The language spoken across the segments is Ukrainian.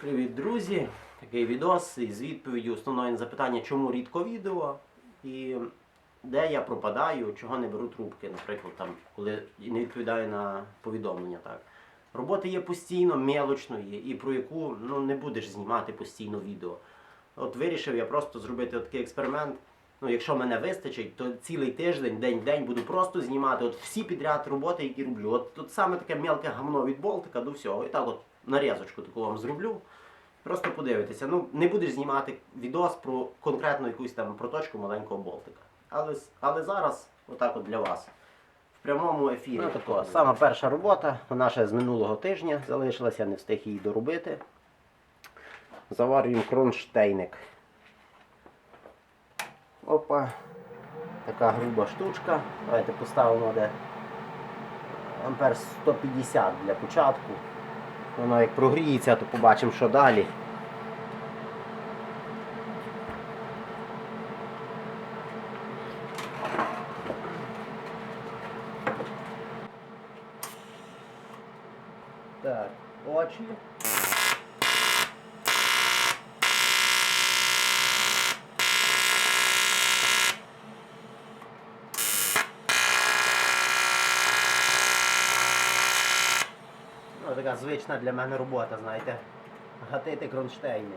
Привіт, друзі! Такий відос із відповіддю основної на запитання, чому рідко відео і де я пропадаю, чого не беру трубки, наприклад, там, коли не відповідаю на повідомлення. Так. Роботи є постійно, мелочної, і про яку ну, не будеш знімати постійно відео. От вирішив я просто зробити такий експеримент. Ну, якщо мене вистачить, то цілий тиждень, день в день буду просто знімати от всі підряд роботи, які роблю. От тут саме таке мелке гамно від болтика до всього. І так от нарізочку таку вам зроблю. Просто подивитися. Ну, не будеш знімати відос про конкретну якусь там проточку маленького болтика. Але, але зараз, отак от для вас. В прямому ефірі. Ну, тако, сама перша робота, вона ще з минулого тижня залишилася, не встиг її доробити. Заварюємо кронштейник. Опа. Така груба штучка. Давайте поставимо де ампер 150 для початку. Воно як прогріється, то побачимо, що далі. Так, очі. Ну, така звична для мене робота, знаєте. Гатити кронштейни.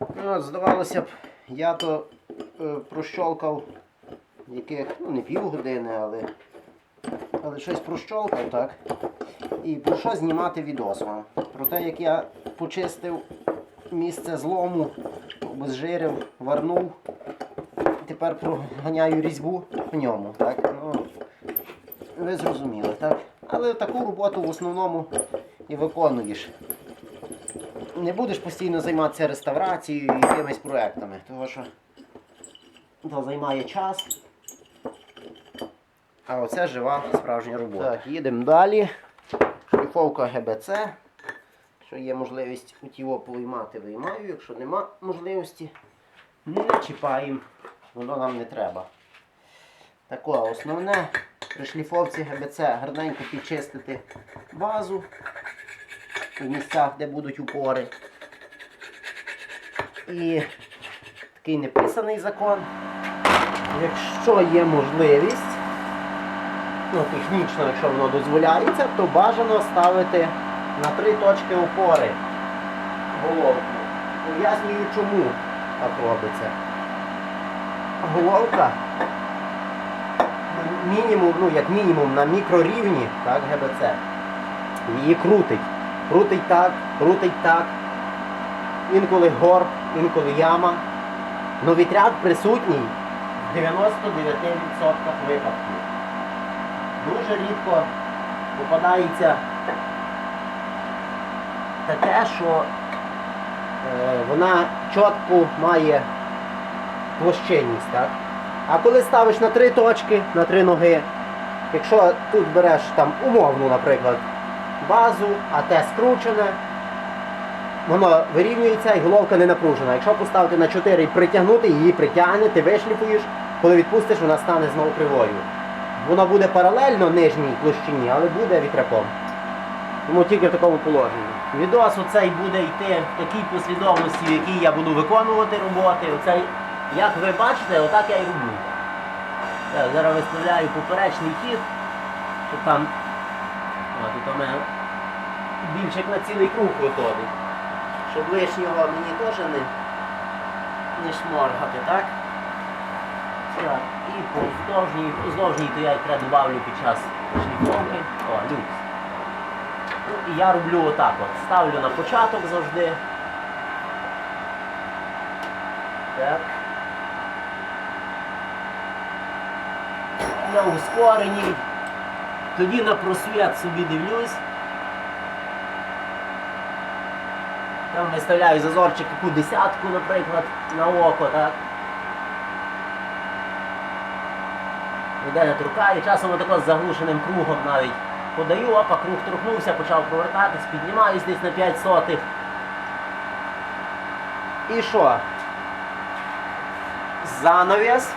Ну, здавалося б, я то е, прощолкав яких, ну не півгодини, але, але щось прощолкав, так? І про що знімати відос вам? Про те, як я почистив місце злому, обезжирив, варнув. Тепер проганяю різьбу в ньому, так? Ну, ви зрозуміли, так? Але таку роботу в основному і виконуєш не будеш постійно займатися реставрацією і якимись проектами, тому що то займає час. А оце жива справжня робота. Так, їдемо далі. Шліфовка ГБЦ. Якщо є можливість у тіло повиймати, виймаю. Якщо нема можливості, не чіпаємо. Воно нам не треба. Таке основне при шліфовці ГБЦ гарненько підчистити базу в місцях, де будуть упори. І такий неписаний закон. Якщо є можливість, ну технічно, якщо воно дозволяється, то бажано ставити на три точки опори головку. Пояснюю, чому так робиться. Головка мінімум, ну як мінімум на мікрорівні, так, ГБЦ, її крутить. Крутить так, крутить так. Інколи горб, інколи яма. Но вітряк присутній в 99% випадків. Дуже рідко попадається таке, що е, вона чітко має площинність. Так? А коли ставиш на три точки, на три ноги, якщо тут береш там умовну, наприклад, базу, а те скручене, воно вирівнюється і головка не напружена. Якщо поставити на 4 і притягнути, її притягне, ти вишліфуєш, коли відпустиш, вона стане знову кривою. Воно буде паралельно нижній площині, але буде вітряком. Тому тільки в такому положенні. Відос оцей буде йти в такій послідовності, в якій я буду виконувати роботи. Оцей, як ви бачите, отак я і роблю. Зараз виставляю поперечний хід, щоб там а, тут мене більше як на цілий круг виходить. Щоб лишнього мені теж не, не шморгати, так? Так, і по вздовжній, вздовжній то я якраз добавлю під час шліфовки. О, люкс. Ну, і я роблю отак от. Ставлю на початок завжди. Так. на ускореній. Тоді на просвіт собі дивлюсь. Там виставляю зазорчик яку десятку, наприклад, на око, так. Ніде не торкаю, часом отако з заглушеним кругом навіть подаю, опа, круг торкнувся, почав повертатись, піднімаюсь десь на 5 сотих. І що? Занавіс.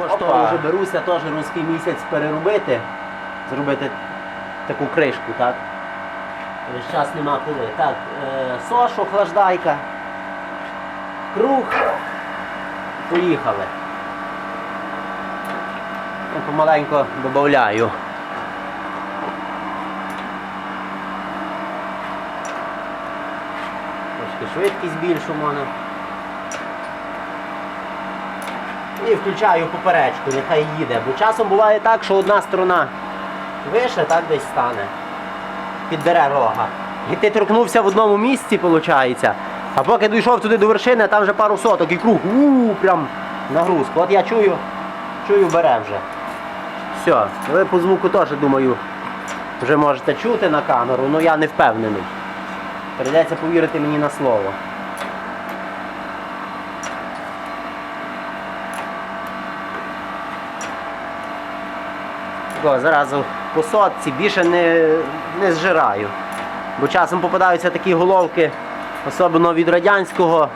Ж вже беруся теж руський місяць переробити, зробити таку кришку, так? Весь час нема коли. Так, е, сош, охлаждайка, круг. Поїхали. Я помаленько додаю. Трошки швидкість більшу в мене. І включаю поперечку, нехай їде. Бо часом буває так, що одна сторона вище, так десь стане. Підбере рога. І ти торкнувся в одному місці, виходить. А поки дійшов туди до вершини, там вже пару соток і круг. у прям нагрузку. От я чую, чую, бере вже. Все, ви по звуку теж думаю, вже можете чути на камеру, але я не впевнений. Прийдеться повірити мені на слово. О, зразу по сотці більше не, не зжираю. Бо часом попадаються такі головки, особливо від радянського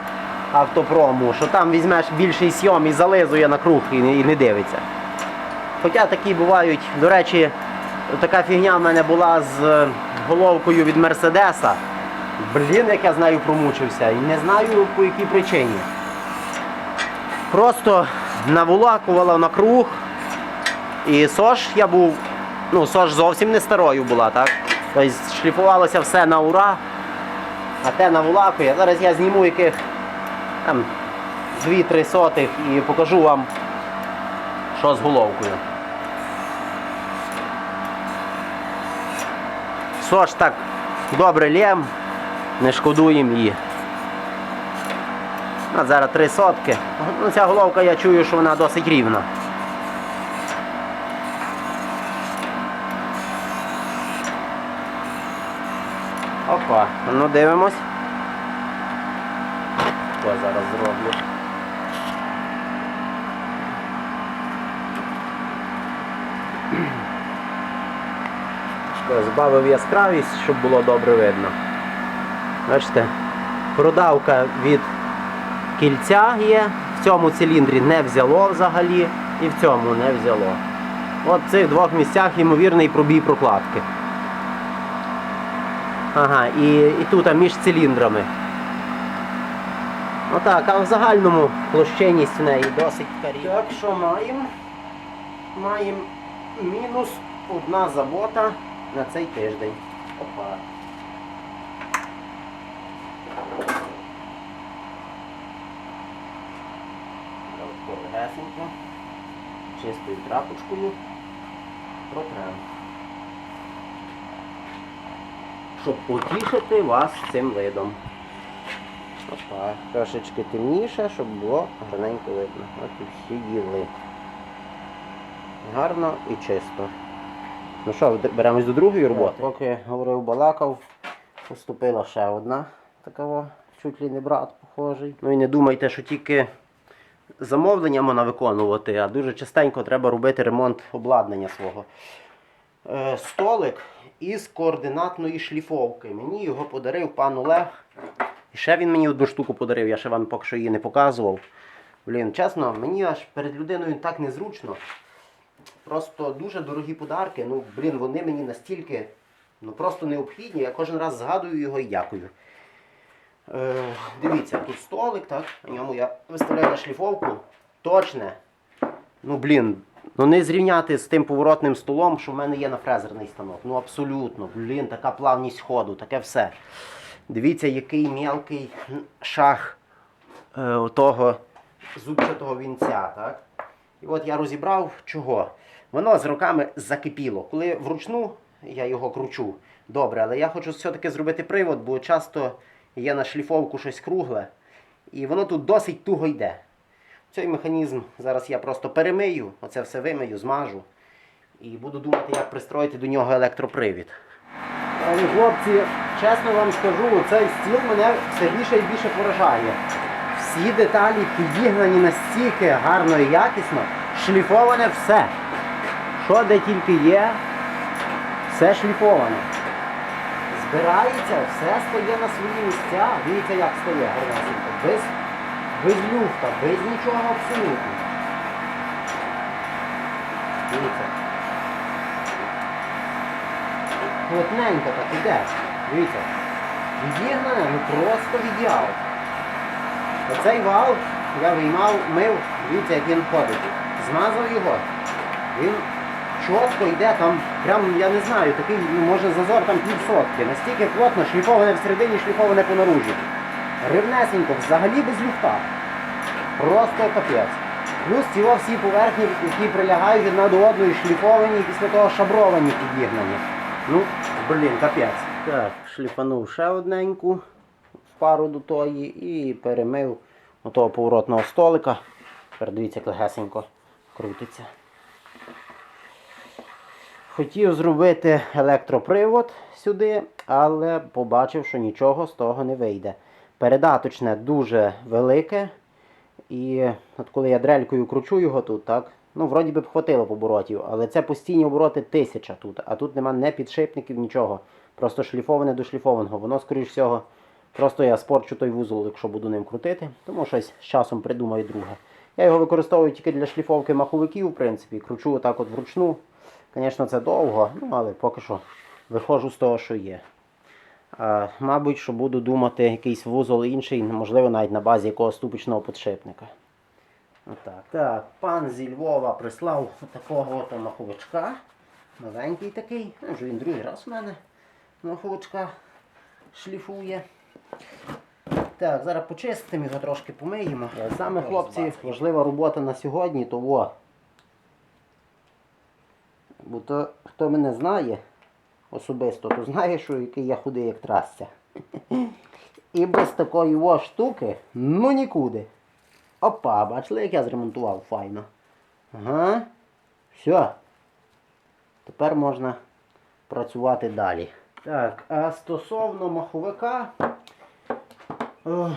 автопрому, що там візьмеш більший сйом і зализує на круг і, не- і не дивиться. Хоча такі бувають, до речі, така фігня в мене була з е, головкою від Мерседеса. Блін, як я з нею промучився. І не знаю по якій причині. Просто наволакувала на круг. І сош я був, ну, сош зовсім не старою була, так? Тобто шліфувалося все на ура, а те наволакує. Зараз я зніму яких там 2-3 сотих і покажу вам, що з головкою. Сош так добре лєм, не шкодуємо її. А зараз 3 сотки. Ну, ця головка я чую, що вона досить рівна. Опа, ну дивимось. Що зараз зроблю? Збавив яскравість, щоб було добре видно. Бачите, продавка від кільця є, в цьому циліндрі не взяло взагалі і в цьому не взяло. От в цих двох місцях ймовірний пробій прокладки. Ага, і, і тут між циліндрами. Отак, а в загальному площинність в неї досить карі. Так, що маємо? Маємо мінус одна забота на цей тиждень. Опа. Чистою трапочкою. Протрем. Щоб потішити вас цим видом. Опа, трошечки темніше, щоб було гарненько видно. От і всі їли. Гарно і чисто. Ну що, беремось до другої роботи. Поки говорив балакав, поступила ще одна такого, чуть ли не брат похожий. Ну і не думайте, що тільки замовлення можна виконувати, а дуже частенько треба робити ремонт обладнання свого. Е, столик із координатної шліфовки. Мені його подарив пан Олег. І ще він мені одну штуку подарив, я ще вам поки що її не показував. Блін, чесно, мені аж перед людиною так незручно. Просто дуже дорогі подарки. Ну, блін, вони мені настільки ну, просто необхідні. Я кожен раз згадую його і дякую. Е, дивіться, тут столик, так? На ньому я виставляю на шліфовку. Точне. Ну, блін, ну не зрівняти з тим поворотним столом, що в мене є на фрезерний станок. Ну абсолютно, блін, така плавність ходу, таке все. Дивіться, який мелкий шах е, отого зубчатого вінця, так? І от я розібрав чого. Воно з роками закипіло. Коли вручну я його кручу, добре, але я хочу все-таки зробити привод, бо часто є на шліфовку щось кругле, і воно тут досить туго йде. Цей механізм зараз я просто перемию, оце все вимию, змажу. І буду думати, як пристроїти до нього електропривід. Але, хлопці, чесно вам скажу, цей стіл мене все більше і більше поражає. Всі деталі підігнані настільки гарно і якісно, шліфоване все. Що де тільки є, все шліфоване. Збирається, все стає на свої місця. Дивіться, як стає гарнесенько. Без, без люфта, без нічого абсолютно. Дивіться. Плотненько так іде. Дивіться. Відігнане, ну просто ідеал. Оцей вал я виймав, мив, дивіться, як він ходить. Змазав його. Він чітко йде там, прям, я не знаю, такий, ну, може зазор там півсотки. Настільки плотно, шліфоване всередині, шліфоване по наружі. Рівнесенько, взагалі без люфта. Просто капець. Плюс ці о всі поверхні, які прилягають одна до одної, шліфовані і після того шабровані підігнані. Ну, блін, капець. Так, шліфанув ще одненьку в пару до тої і перемив отого поворотного столика. Тепер дивіться, як легесенько крутиться. Хотів зробити електропривод сюди, але побачив, що нічого з того не вийде. Передаточне дуже велике. І от коли я дрелькою кручу його тут, так, ну вроді би б хватило оборотів, але це постійні обороти тисяча тут, а тут нема не підшипників, нічого. Просто шліфоване до шліфованого. Воно, скоріш всього, просто я спорчу той вузол, якщо буду ним крутити, тому щось з часом придумаю друге. Я його використовую тільки для шліфовки маховиків, в принципі, кручу отак от вручну. Звісно, це довго, ну але поки що виходжу з того, що є. Мабуть, що буду думати якийсь вузол інший, можливо, навіть на базі якогось ступичного підшипника. Отак. Так, пан зі Львова прислав такого от маховичка. Новенький такий. Ну, Вже він другий раз у мене маховичка шліфує. Так, зараз почистимо його трошки помиємо. Саме, хлопці, важлива робота на сьогодні, то во. Бо то, хто мене знає особисто, то знає, що який я худий, як трасця. І без такої о штуки, ну нікуди. Опа, бачили, як я зремонтував файно. Ага. Все. Тепер можна працювати далі. Так, а стосовно маховика. ох,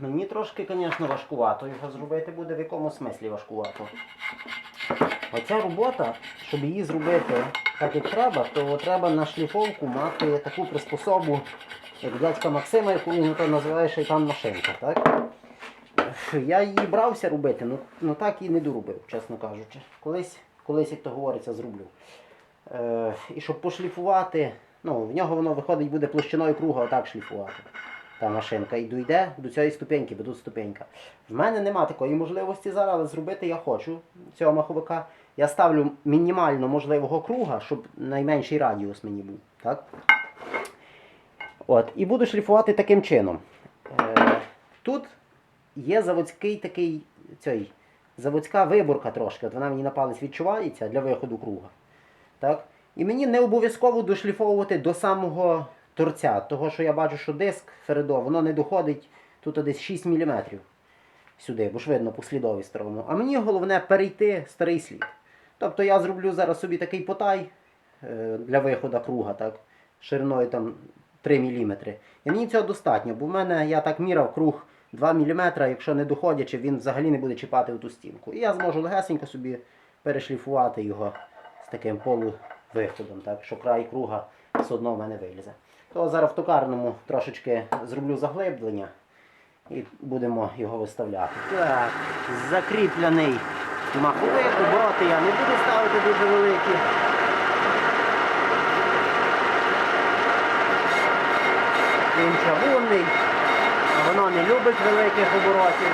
мені трошки, звісно, важкувато його зробити буде в якому смислі важкувато. Оця робота, щоб її зробити так, як треба, то треба на шліфовку мати таку приспособу, як дядька Максима, яку він то називає шайтан машинка. Так? Я її брався робити, ну, ну так і не доробив, чесно кажучи. Колись, колись як то говориться, зроблю. Е, і щоб пошліфувати, ну, в нього воно виходить, буде площиною круга отак шліфувати. Та машинка і дійде до цієї ступеньки, бо тут ступенька. В мене нема такої можливості зараз, але зробити я хочу цього маховика. Я ставлю мінімально можливого круга, щоб найменший радіус мені був. Так? От, і буду шліфувати таким чином. Е, тут є заводський такий цей, заводська виборка трошки. От вона мені на палець відчувається для виходу круга. Так? І мені не обов'язково дошліфовувати до самого торця, того що я бачу, що диск Фередо, воно не доходить тут десь 6 мм сюди, бо ж видно по слідові старому. А мені головне перейти старий слід. Тобто я зроблю зараз собі такий потай е, для виходу круга, так, шириною там 3 мм. І мені цього достатньо, бо в мене я так міряв круг 2 мм, якщо не доходячи, він взагалі не буде чіпати ту стінку. І я зможу легесенько собі перешліфувати його з таким полувиходом, так, що край круга все одно в мене вилізе. То зараз в токарному трошечки зроблю заглиблення і будемо його виставляти. Так, закріплений маховик, обороти я не буду ставити дуже великі. Він чавунний, воно не любить великих оборотів.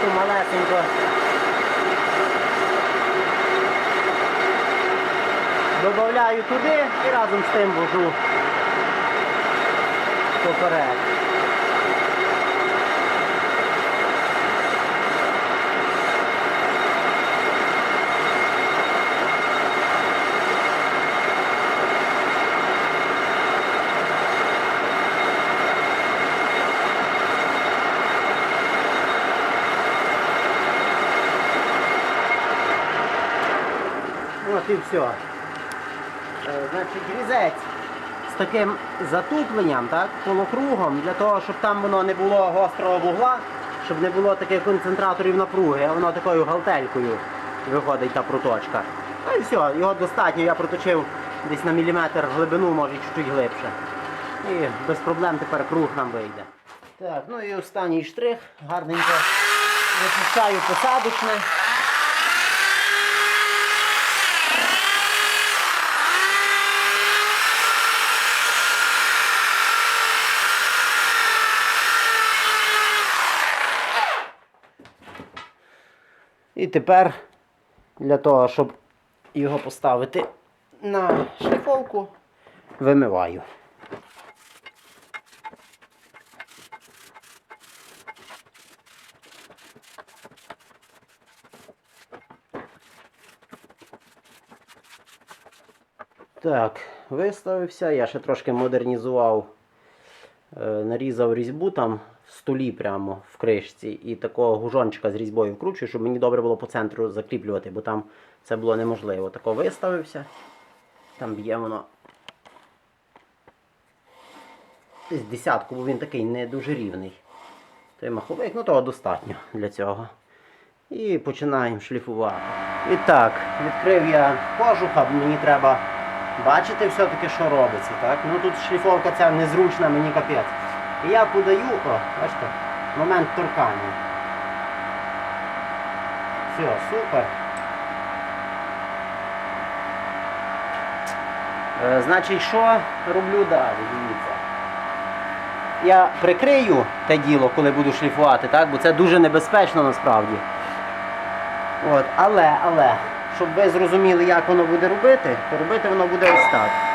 То малесенько Добавляю туди і разом з тим вожу поперед. От і все. Е, Значить, різець з таким затупленням, так, полукругом, для того, щоб там воно не було гострого вугла, щоб не було таких концентраторів напруги, а воно такою галтелькою виходить та проточка. Ну і все, його достатньо, я проточив десь на міліметр глибину, може чуть-чуть глибше. І без проблем тепер круг нам вийде. Так, ну і останній штрих, гарненько вичищаю посадочне. І тепер для того, щоб його поставити на шліфовку, вимиваю. Так, виставився. Я ще трошки модернізував, е, нарізав різьбу там столі прямо в кришці і такого гужончика з різьбою вкручую, щоб мені добре було по центру закріплювати, бо там це було неможливо. Тако виставився. Там б'є воно десь десятку, бо він такий не дуже рівний. Той маховик, ну того достатньо для цього. І починаємо шліфувати. І так, відкрив я кожуха, бо мені треба бачити все-таки, що робиться. Так? Ну тут шліфовка ця незручна, мені капець. І я подаю, о, бачите, момент торкання. Все, супер. Е, значить, що роблю далі? Дивіться. Я прикрию те діло, коли буду шліфувати, так? бо це дуже небезпечно насправді. От, але, але, щоб ви зрозуміли, як воно буде робити, то робити воно буде ось так.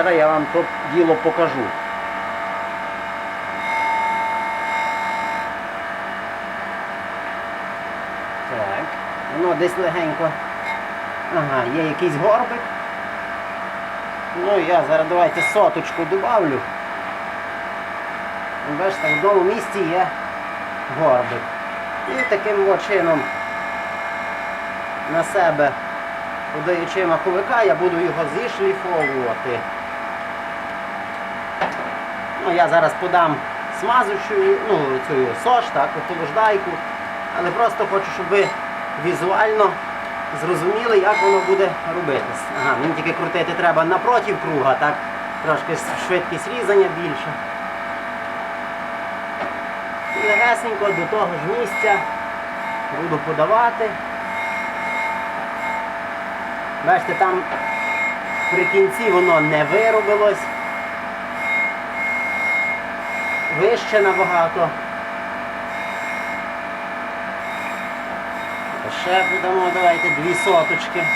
Зараз я вам то діло покажу. Так, воно десь легенько. Ага, є якийсь горбик. Ну я зараз давайте соточку добавлю. Бачите, в одному місці є горбик. І таким чином на себе подаючи маховика, я буду його зішліфовувати. Ну, я зараз подам смазочою, ну, цю сош, так, охолоджайку. Але просто хочу, щоб ви візуально зрозуміли, як воно буде робитись. Ага, мені тільки крутити треба напротив круга, так? Трошки швидкість різання більша. І легесенько до того ж місця буду подавати. Бачите, там при кінці воно не виробилось. Вище набагато. Ще додамо, давайте дві соточки.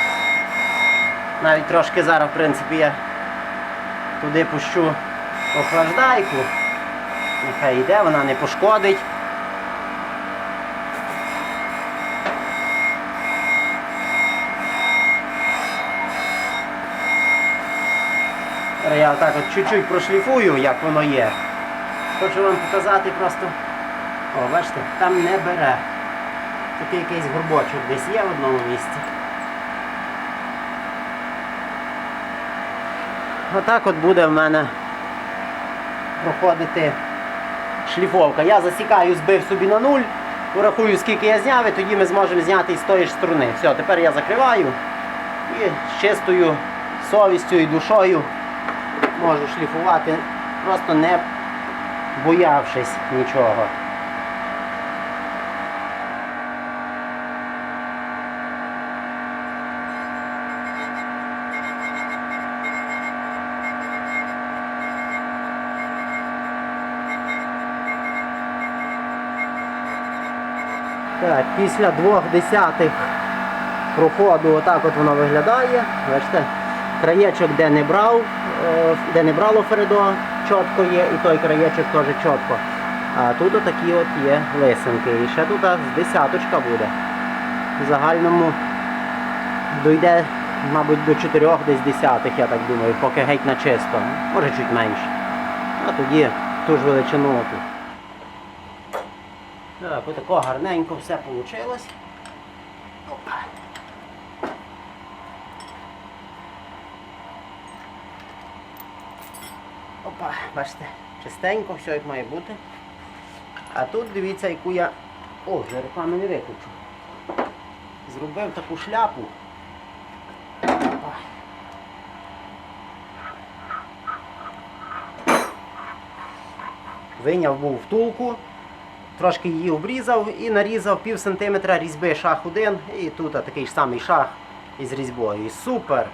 Навіть трошки зараз, в принципі, я туди пущу охлаждайку. Нехай йде, вона не пошкодить. Я отак от чуть-чуть прошліфую, як воно є. Хочу вам показати просто. О, бачите, там не бере. Такий якийсь горбочок десь є в одному місці. Отак от буде в мене проходити шліфовка. Я засікаю, збив собі на нуль, порахую, скільки я зняв, і тоді ми зможемо зняти і з тої ж сторони. Все, тепер я закриваю і з чистою совістю і душою можу шліфувати, просто не боявшись нічого. Так, після двох десятих проходу отак от воно виглядає. Бачите, краєчок, де не брав, е, де не брало Фередо, чітко є, і той краєчок теж чітко. А тут отакі от є лисинки. І ще тут з десяточка буде. В загальному дойде, мабуть, до чотирьох десь десятих, я так думаю, поки геть на чисто. Може чуть менше. А тоді ту ж величину тут. Так, отако гарненько все вийшло. Опа. Опа, бачите, чистенько, все як має бути. А тут дивіться, яку я... О, вже рекламу не виключу. Зробив таку шляпу. Опа. Виняв був втулку, трошки її обрізав і нарізав пів сантиметра різьби шах один, і тут такий ж самий шах із різьбою. І супер!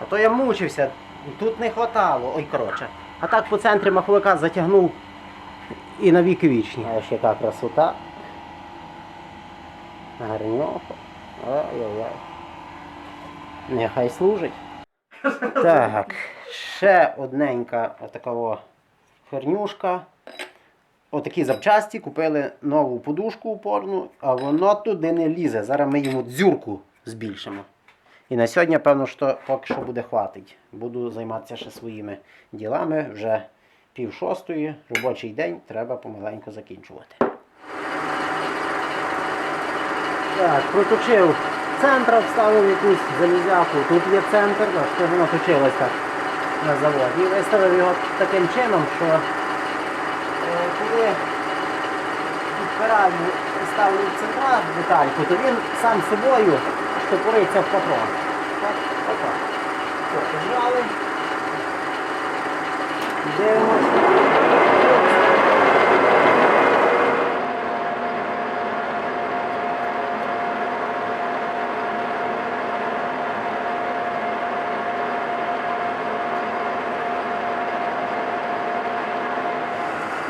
А то я мучився, тут не хватало. Ой, коротше. А так по центрі маховика затягнув і на віки вічні. А ще яка красота. Гарньохо. Ой-ой-ой. Нехай служить. Так, ще одненька отакова хернюшка. Отакі запчасті купили нову подушку упорну, а воно туди не лізе. Зараз ми йому дзюрку збільшимо. І на сьогодні, певно, що поки що буде хватить. Буду займатися ще своїми ділами. Вже пів шостої, робочий день, треба помаленьку закінчувати. Так, проточив центр, вставив якусь залізяку. Тут є центр, що воно точилось так на заводі. І виставив його таким чином, що е, коли підпираю ставлю центра детальку, то він сам собою штопориться в патрон. Так, опа. Все, пожали. Дивимось.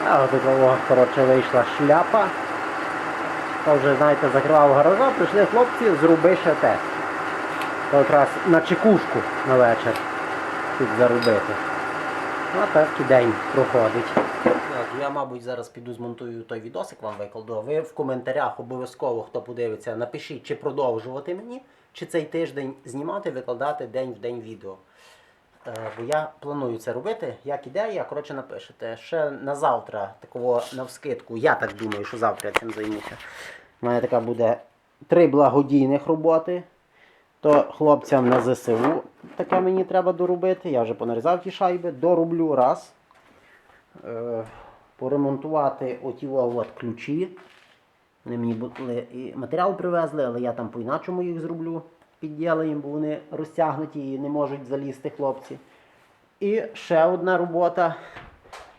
А от такого, коротше, вийшла шляпа. То вже, знаєте, закривав гаража, прийшли хлопці, зроби ще тест. То якраз на чекушку на вечір тут заробити. Ну, а так і день проходить. Так, я, мабуть, зараз піду змонтую той відосик вам викладу. Ви в коментарях обов'язково, хто подивиться, напишіть, чи продовжувати мені, чи цей тиждень знімати, викладати день в день відео. Е, Бо я планую це робити, як ідея, коротше напишете. Ще на завтра, такого навскидку, я так думаю, що завтра я цим займуся. У мене така буде три благодійних роботи. То хлопцям на ЗСУ таке мені треба доробити. Я вже понарізав ті шайби, дороблю раз. Е, поремонтувати оті от ключі. Вони мені були і матеріал привезли, але я там по-іначому їх зроблю. Підділаємо, бо вони розтягнуті і не можуть залізти хлопці. І ще одна робота.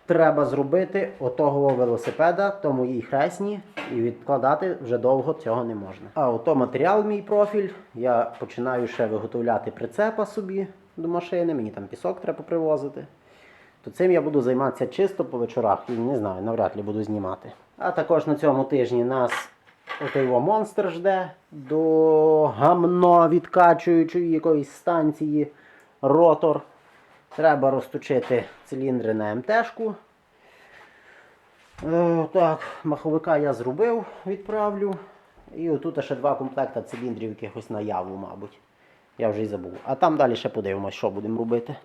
Треба зробити отого велосипеда, то моїй хресні, і відкладати вже довго цього не можна. А ото матеріал мій профіль. Я починаю ще виготовляти прицепа собі до машини, мені там пісок треба привозити. То цим я буду займатися чисто по вечорах і не знаю, навряд ли буду знімати. А також на цьому тижні нас отий во монстр жде до гамно відкачуючої якоїсь станції ротор. Треба розточити циліндри на МТшку. Е, так, маховика я зробив, відправлю. І отут ще два комплекта циліндрів якихось на яву, мабуть. Я вже й забув. А там далі ще подивимось, що будемо робити.